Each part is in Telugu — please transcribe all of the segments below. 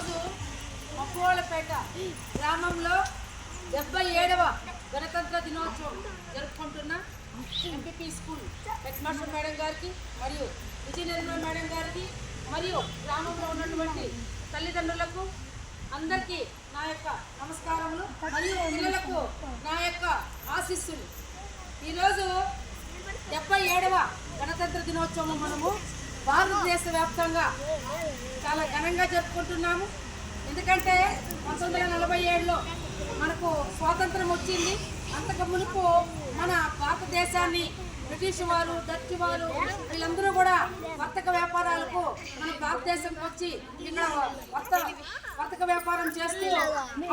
ఈరోజు మక్కువలపేట గ్రామంలో డెబ్బై ఏడవ గణతంత్ర దినోత్సవం జరుపుకుంటున్న MPP school head master madam గారికి మరియు విజయనిర్మల మేడం గారికి మరియు గ్రామంలో ఉన్నటువంటి తల్లిదండ్రులకు అందరికీ నా యొక్క నమస్కారములు మరియు పిల్లలకు నా యొక్క ఆశీస్సులు. ఈరోజు డెబ్బై ఏడవ గణతంత్ర దినోత్సవం మనము భారతదేశ వ్యాప్తంగా చాలా ఘనంగా జరుపుకుంటున్నాము. ఎందుకంటే పంతొమ్మిది వందల నలభై ఏడులో మనకు స్వాతంత్రం వచ్చింది. అంతకు మునుపు మన భారతదేశాన్ని బ్రిటిష్ వారు డచ్ వారు వీళ్ళందరూ కూడా వర్తక వ్యాపారాలకు మన భారతదేశంకి వచ్చి ఇక్కడ వర్త వర్తక వ్యాపారం చేస్తూ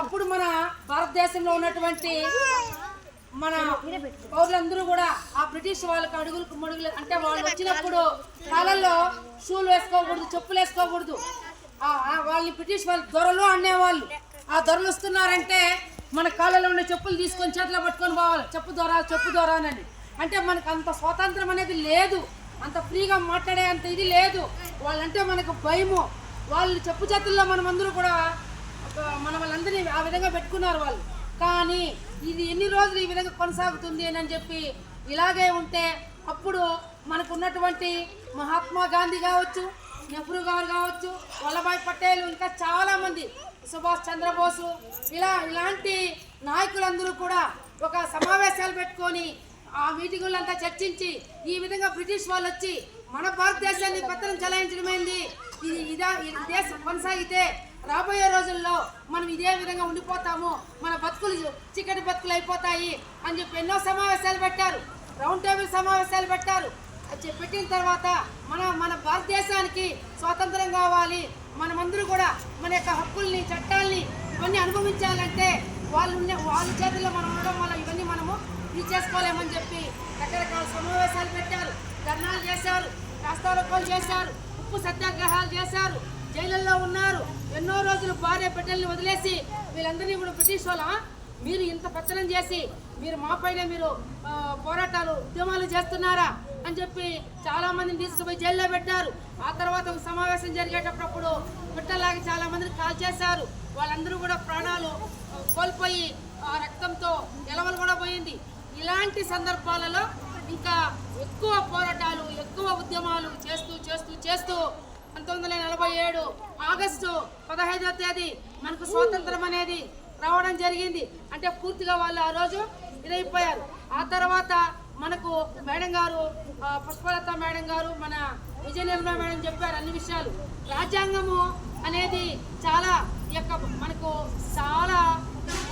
అప్పుడు మన భారతదేశంలో ఉన్నటువంటి మన పౌరులందరూ కూడా ఆ బ్రిటిష్ వాళ్ళకి అడుగులకు మడుగులు అంటే వాళ్ళు వచ్చినప్పుడు కాలంలో షూలు వేసుకోకూడదు చెప్పులు వేసుకోకూడదు. వాళ్ళని బ్రిటిష్ వాళ్ళు దొరలు అనేవాళ్ళు. ఆ దొరలు వస్తున్నారంటే మన కాళ్ళలో ఉన్న చెప్పులు తీసుకొని చేతిలో పట్టుకొని పోవాలి. చెప్పు దొర చెప్పు దొర అని. అంటే మనకు అంత స్వాతంత్రం అనేది లేదు. అంత ఫ్రీగా మాట్లాడే అంత ఇది లేదు. వాళ్ళంటే మనకు భయము. వాళ్ళు చెప్పు చేతుల్లో మనమందరూ కూడా మన వాళ్ళందరినీ ఆ విధంగా పెట్టుకున్నారు వాళ్ళు. కానీ ఇది ఎన్ని రోజులు ఈ విధంగా కొనసాగుతుంది అని చెప్పి ఇలాగే ఉంటే అప్పుడు మనకు ఉన్నటువంటి మహాత్మా గాంధీ కావచ్చు నెహ్రూ గారు కావచ్చు వల్లభాయ్ పటేల్ ఇంకా చాలామంది సుభాష్ చంద్రబోసు ఇలా ఇలాంటి నాయకులందరూ కూడా ఒక సమావేశాలు పెట్టుకొని ఆ మీటింగులంతా చర్చించి ఈ విధంగా బ్రిటిష్ వాళ్ళు వచ్చి మన భారతదేశాన్ని పత్రం చలాయించడమైంది? ఇది ఇదా ఈ దేశం కొనసాగితే రాబోయే రోజుల్లో మనం ఇదే విధంగా ఉండిపోతాము. మన బతుకులు చిక్కటి బతుకులు అయిపోతాయి అని చెప్పి ఎన్నో సమావేశాలు పెట్టారు. రౌండ్ టేబుల్ సమావేశాలు పెట్టారు. అది పెట్టిన తర్వాత మన మన భారతదేశానికి స్వాతంత్రం కావాలి. మనమందరూ కూడా మన యొక్క హక్కుల్ని చట్టాల్ని ఇవన్నీ అనుభవించాలంటే వాళ్ళు వాళ్ళ చేతుల్లో మనం ఉండడం వల్ల ఇవన్నీ మనము ఇది చేసుకోలేమని చెప్పి రకరకాల సమావేశాలు పెట్టారు. ధర్నాలు చేశారు. రాస్తారోకోలు చేశారు. ఉప్పు సత్యాగ్రహాలు చేశారు. జైళ్ళల్లో ఉన్నారు. ఎన్నో రోజులు భార్య బిడ్డల్ని వదిలేసి వీళ్ళందరినీ కూడా బ్రిటిష్ వాళ్ళ? మీరు ఇంత పచ్చనం చేసి మీరు మా పైన మీరు పోరాటాలు ఉద్యమాలు చేస్తున్నారా? అని చెప్పి చాలామందిని తీసుకుపోయి జైల్లో పెట్టారు. ఆ తర్వాత సమావేశం జరిగేటప్పుడు బిడ్డలాగి చాలామందిని కాల్ చేశారు. వాళ్ళందరూ కూడా ప్రాణాలు కోల్పోయి ఆ రక్తంతో గెలవలు కూడా పోయింది. ఇలాంటి సందర్భాలలో ఇంకా ఎక్కువ పోరాటాలు ఎక్కువ ఉద్యమాలు చేస్తూ చేస్తూ చేస్తూ పంతొమ్మిది వందల నలభై ఏడు ఆగస్టు పదహైదవ తేదీ మనకు స్వాతంత్రం అనేది రావడం జరిగింది. అంటే పూర్తిగా వాళ్ళు ఆ రోజు ఇదైపోయారు. ఆ తర్వాత మనకు మేడం గారు పుష్పలత మేడం గారు మన విజయ నిర్మల మేడం చెప్పారు అన్ని విషయాలు. రాజ్యాంగము అనేది చాలా యొక్క మనకు చాలా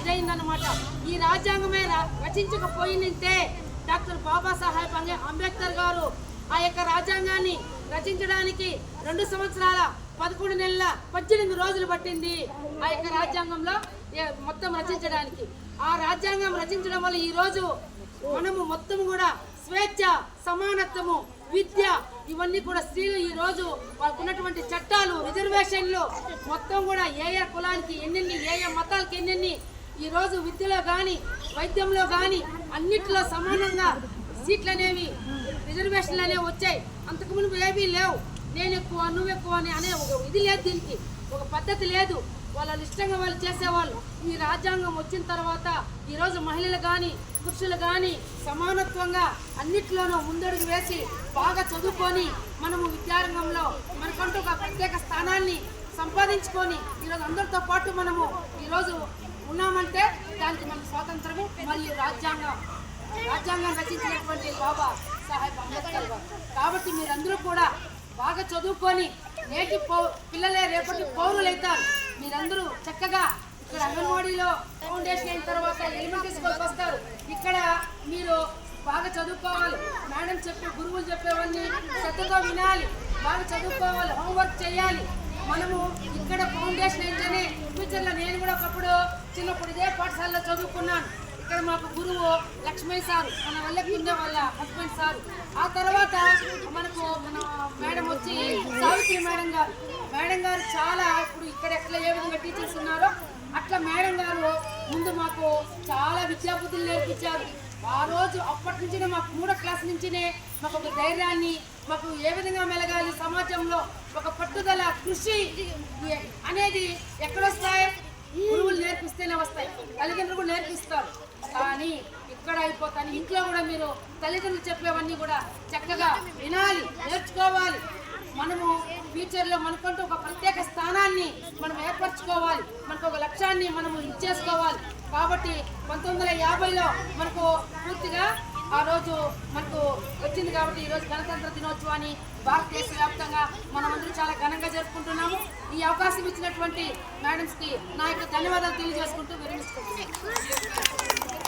ఇదైందనమాట ఈ రాజ్యాంగమే రచించకపోయిందంటే డాక్టర్ బాబాసాహెబ్ అంబేద్కర్ గారు ఆ యొక్క రాజ్యాంగాన్ని రచించడానికి రెండు సంవత్సరాల పదకొండు నెలల పద్దెనిమిది రోజులు పట్టింది ఆ యొక్క రాజ్యాంగంలో ఏ- మొత్తం రచించడానికి. ఆ రాజ్యాంగం రచించడం వల్ల ఈ రోజు మనము మొత్తం కూడా స్వేచ్ఛ సమానత్వము విద్య ఇవన్నీ కూడా స్త్రీలు ఈ రోజు వాళ్ళకు ఉన్నటువంటి చట్టాలు రిజర్వేషన్లు మొత్తం కూడా ఏ ఏ కులానికి ఎన్నెన్ని ఏ ఏ మతాలకి ఎన్నెన్ని ఈ రోజు విద్యలో కానీ వైద్యంలో కానీ అన్నిట్లో సమానంగా సీట్లు అనేవి రిజర్వేషన్లు అనేవి వచ్చాయి. అంతకు మునుపు ఏమీ లేవు. నేను ఎక్కువ నువ్వు ఎక్కువ అని అనే ఒక ఇది లేదు దీనికి. ఒక పద్ధతి లేదు. వాళ్ళ ఇష్టంగా వాళ్ళు చేసేవాళ్ళు. ఈ రాజ్యాంగం వచ్చిన తర్వాత ఈరోజు మహిళలు కానీ పురుషులు కానీ సమానత్వంగా అన్నిట్లోనూ ముందడుగు వేసి బాగా చదువుకొని మనము విద్యారంగంలో మనకంటూ ఒక ప్రత్యేక స్థానాన్ని సంపాదించుకొని ఈరోజు అందరితో పాటు మనము ఈరోజు ఉన్నామంటే దానికి మన స్వాతంత్రము మరియు రాజ్యాంగం. రాజ్యాంగం రచించినటువంటి బాబా సాహెబ్ అంబేద్కర్ గారు. కాబట్టి మీరందరూ కూడా బాగా చదువుకొని నేటి పౌ పిల్లలే రేపటి పౌరులు అవుతారు మీరందరూ చక్కగా ఇక్కడ అంగన్వాడీలో ఫౌండేషన్ అయిన తర్వాత ఎలిమెంటరీ స్కూల్కి వస్తారు. ఇక్కడ మీరు బాగా చదువుకోవాలి. మేడం చెప్పే గురువులు చెప్పేవన్నీ శ్రద్ధగా వినాలి. బాగా చదువుకోవాలి. హోంవర్క్ చేయాలి. మనము ఇక్కడ ఫౌండేషన్ అయితేనే ఫ్యూచర్లో నేను కూడా ఒకప్పుడు చిన్నప్పుడు ఇదే పాఠశాలలో చదువుకున్నాను. ఇక్కడ మాకు గురువు లక్ష్మీ సార్ మన వల్ల ఉండే వాళ్ళ హస్బెండ్ సార్. ఆ తర్వాత మనకు మన మేడం వచ్చి సావిత్రి మేడం గారు మేడం గారు చాలా ఇప్పుడు ఇక్కడ ఎట్లా ఏ విధంగా టీచర్స్ ఉన్నారో అట్లా మేడం గారు ముందు మాకు చాలా విద్యాబుద్ధులు నేర్పించారు. ఆ రోజు అప్పటి నుంచినే మాకు మూడో క్లాస్ నుంచినే మాకు ఒక ధైర్యాన్ని మాకు ఏ విధంగా మెలగాలి సమాజంలో ఒక పట్టుదల కృషి అనేది ఎక్కడొస్తాయి గురువులు నేర్పిస్తేనే వస్తాయి. తల్లిదండ్రులు కూడా నేర్పిస్తారు. కానీ ఇక్కడ అయిపోతాను. ఇంట్లో కూడా మీరు తల్లిదండ్రులు చెప్పేవన్నీ కూడా చక్కగా వినాలి నేర్చుకోవాలి. మనము ఫ్యూచర్లో మనకంటూ ఒక ప్రత్యేక స్థానాన్ని మనం ఏర్పరచుకోవాలి. మనకు ఒక లక్ష్యాన్ని మనము ఇచ్చేసుకోవాలి. కాబట్టి పంతొమ్మిది వందల యాభైలో మనకు పూర్తిగా ఆ రోజు మనకు వచ్చింది కాబట్టి ఈరోజు గణతంత్ర దినోత్సవాన్ని భారతదేశ వ్యాప్తంగా మనమందరూ చాలా ఘనంగా జరుపుకుంటున్నాము. ఈ అవకాశం ఇచ్చినటువంటి మేడమ్స్కి నా యొక్క ధన్యవాదాలు తెలియజేసుకుంటూ విరమిస్తున్నాను